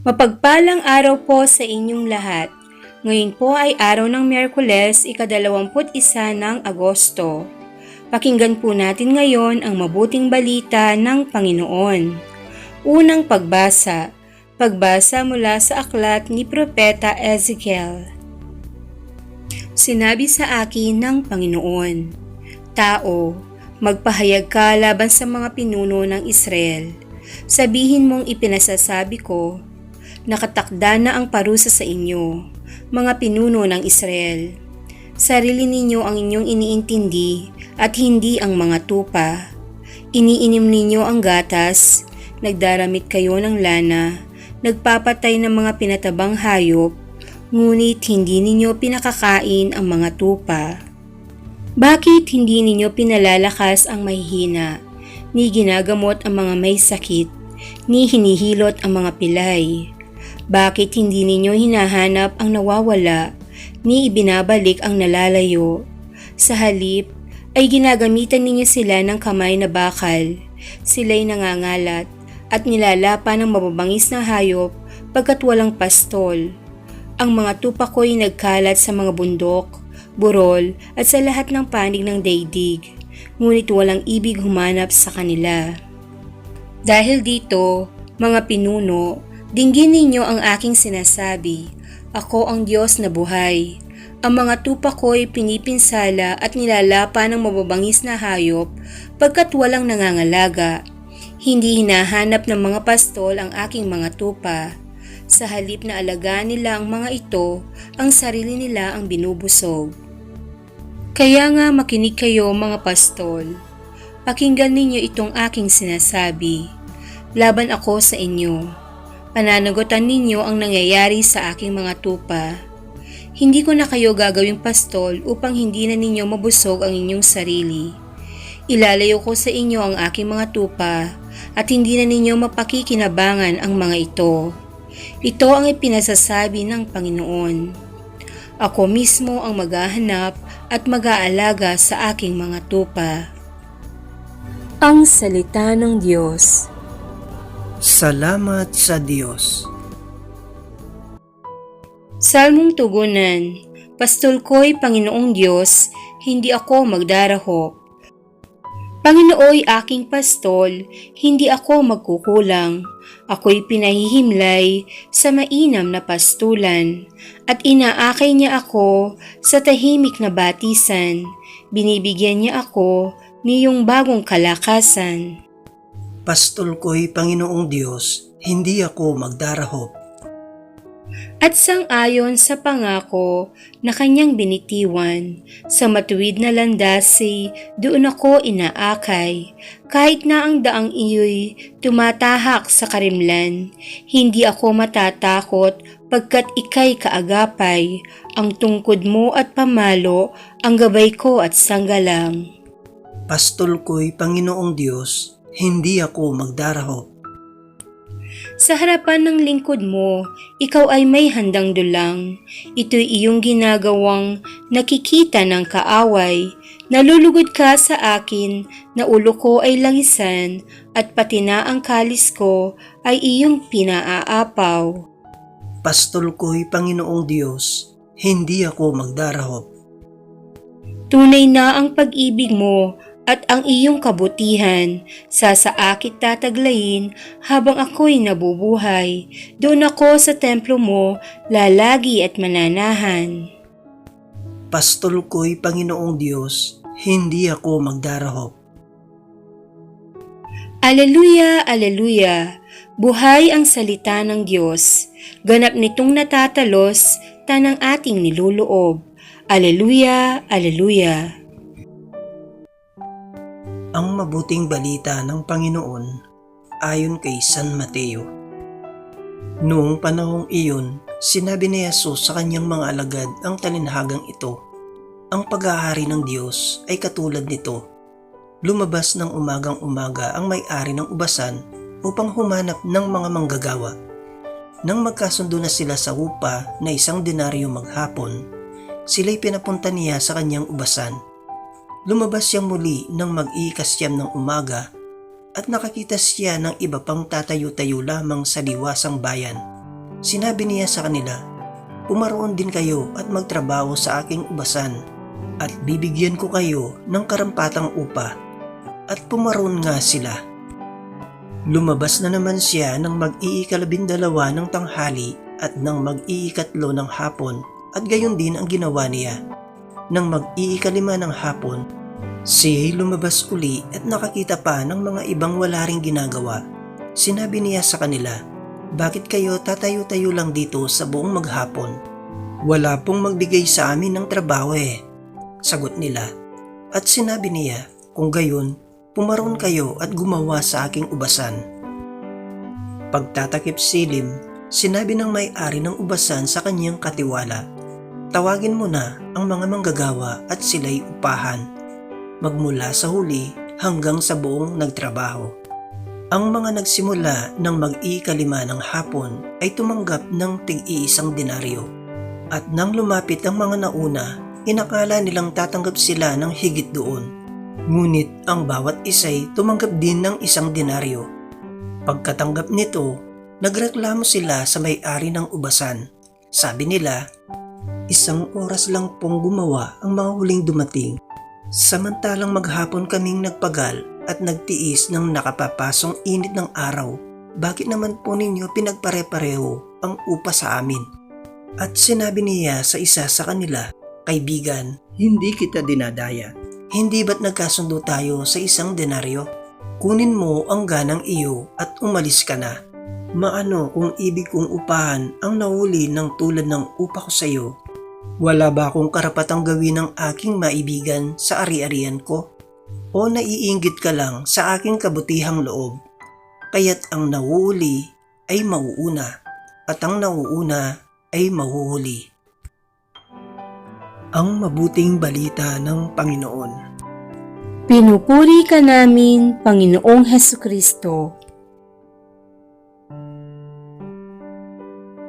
Mapagpalang araw po sa inyong lahat. Ngayon po ay araw ng Miyerkules, ikadalawamput isa ng Agosto. Pakinggan po natin ngayon ang mabuting balita ng Panginoon. Unang pagbasa. Pagbasa mula sa aklat ni Propeta Ezekiel. Sinabi sa akin ng Panginoon, Tao, magpahayag ka laban sa mga pinuno ng Israel. Sabihin mong ipinasasabi ko, nakatakda na ang parusa sa inyo, mga pinuno ng Israel. Sarili ninyo ang inyong iniintindi at hindi ang mga tupa. Iniinim ninyo ang gatas, nagdaramit kayo ng lana, nagpapatay ng mga pinatabang hayop, ngunit hindi ninyo pinakakain ang mga tupa. Bakit hindi ninyo pinalalakas ang mahihina, ni ginagamot ang mga may sakit, ni hinihilot ang mga pilay? Bakit hindi ninyo hinahanap ang nawawala, ni ibinabalik ang nalalayo? Sa halip, ay ginagamitan ninyo sila ng kamay na bakal. Sila'y nangangalat at nilalapa ng mababangis na hayop pagkat walang pastol. Ang mga tupa ko'y nagkalat sa mga bundok, burol at sa lahat ng panig ng daigdig, ngunit walang ibig humanap sa kanila. Dahil dito, mga pinuno, dinggin ninyo ang aking sinasabi, ako ang Diyos na buhay. Ang mga tupa ko'y pinipinsala at nilalapa ng mababangis na hayop pagkat walang nangangalaga. Hindi hinahanap ng mga pastol ang aking mga tupa. Sa halip na alagaan nila ang mga ito, ang sarili nila ang binubusog. Kaya nga makinig kayo mga pastol. Pakinggan ninyo itong aking sinasabi. Laban ako sa inyo. Pananagutan ninyo ang nangyayari sa aking mga tupa. Hindi ko na kayo gagawing pastol upang hindi na ninyo mabusog ang inyong sarili. Ilalayo ko sa inyo ang aking mga tupa at hindi na ninyo mapakikinabangan ang mga ito. Ito ang ipinasasabi ng Panginoon. Ako mismo ang maghahanap at mag-aalaga sa aking mga tupa. Ang Salita ng Diyos Salamat sa Diyos. Salmong Tugunan Pastol ko'y Panginoong Diyos, hindi ako magdarahop. Panginooy aking pastol, hindi ako magkukulang. Ako'y pinahihimlay sa mainam na pastulan, at inaakay niya ako sa tahimik na batisan. Binibigyan niya ako niyong bagong kalakasan. Pastol ko'y Panginoong Diyos, hindi ako magdarahop. At sang-ayon sa pangako na kanyang binitiwan, sa matuwid na landasi doon ako inaakay. Kahit na ang daang iyo'y tumatahak sa karimlan, hindi ako matatakot pagkat ikay kaagapay, ang tungkod mo at pamalo, ang gabay ko at sanggalang. Pastol ko'y Panginoong Diyos, hindi ako magdarahop. Sa harapan ng lingkod mo, ikaw ay may handang dulang. Ito'y iyong ginagawang nakikita ng kaaway. Nalulugod ka sa akin na ulo ko ay langisan at pati na ang kalis ko ay iyong pinaaapaw. Pastol ko'y Panginoong Diyos, hindi ako magdarahop. Tunay na ang pag-ibig mo at ang iyong kabutihan sa saakit tataglayin habang ako'y nabubuhay. Doon ako sa templo mo lalagi at mananahan. Pastol ko'y Panginoong Diyos, hindi ako magdarahop. Aleluya, aleluya! Buhay ang salita ng Diyos. Ganap nitong natatalos tanang ating niluloob. Aleluya, aleluya! Ang mabuting balita ng Panginoon ayon kay San Mateo. Noong panahong iyon, sinabi ni Jesus sa kanyang mga alagad ang talinhagang ito. Ang pag-aari ng Diyos ay katulad nito. Lumabas ng umagang umaga ang may-ari ng ubasan upang humanap ng mga manggagawa. Nang magkasundo na sila sa upa na isang denaryo maghapon, sila'y pinapunta niya sa kanyang ubasan Lumabas siyang muli ng mag-iikasyam ng umaga at nakakita siya ng iba pang tatayo-tayo lamang sa liwasang bayan. sinabi niya sa kanila, Pumaroon din kayo at magtrabaho sa aking ubasan at bibigyan ko kayo ng karampatang upa. At pumaroon nga sila. Lumabas na naman siya ng mag-iikalabindalawa ng tanghali at ng mag-iikatlo ng hapon at gayon din ang ginawa niya. Nang mag-iikalima ng hapon, siya'y lumabas uli at nakakita pa ng mga ibang wala ring ginagawa. Sinabi niya sa kanila, Bakit kayo tatayo-tayo lang dito sa buong maghapon? Wala pong magbigay sa amin ng trabaho eh. Sagot nila. At sinabi niya, kung gayon, pumaroon kayo at gumawa sa aking ubasan. Pagtatakip silim, sinabi ng may-ari ng ubasan sa kanyang katiwala, Tawagin mo na ang mga manggagawa at sila'y upahan, magmula sa huli hanggang sa buong nagtrabaho. Ang mga nagsimula ng mag-iikalima ng hapon ay tumanggap ng tig-iisang denaryo. At nang lumapit ang mga nauna, inakala nilang tatanggap sila ng higit doon. Ngunit ang bawat isa'y tumanggap din ng isang denaryo. Pagkatanggap nito, nagreklamo sila sa may-ari ng ubasan. Sabi nila, isang oras lang pong gumawa ang mga huling dumating. Samantalang maghapon kaming nagpagal at nagtiis ng nakapapasong init ng araw, bakit naman po ninyo pinagpare-pareho ang upa sa amin? At sinabi niya sa isa sa kanila, Kaibigan, hindi kita dinadaya. Hindi ba't nagkasundo tayo sa isang denaryo? Kunin mo ang ganang iyo at umalis ka na. Maano kung ibig kong upahan ang nahuli ng tulad ng upa ko sa iyo? Wala ba akong karapatang gawin ng aking maibigan sa ari-arian ko? O naiinggit ka lang sa aking kabutihang loob? Kaya't ang nauuli ay mauuna at ang nauuna ay mahuhuli. Ang mabuting balita ng Panginoon. Pinupuri ka namin, Panginoong Heso Kristo.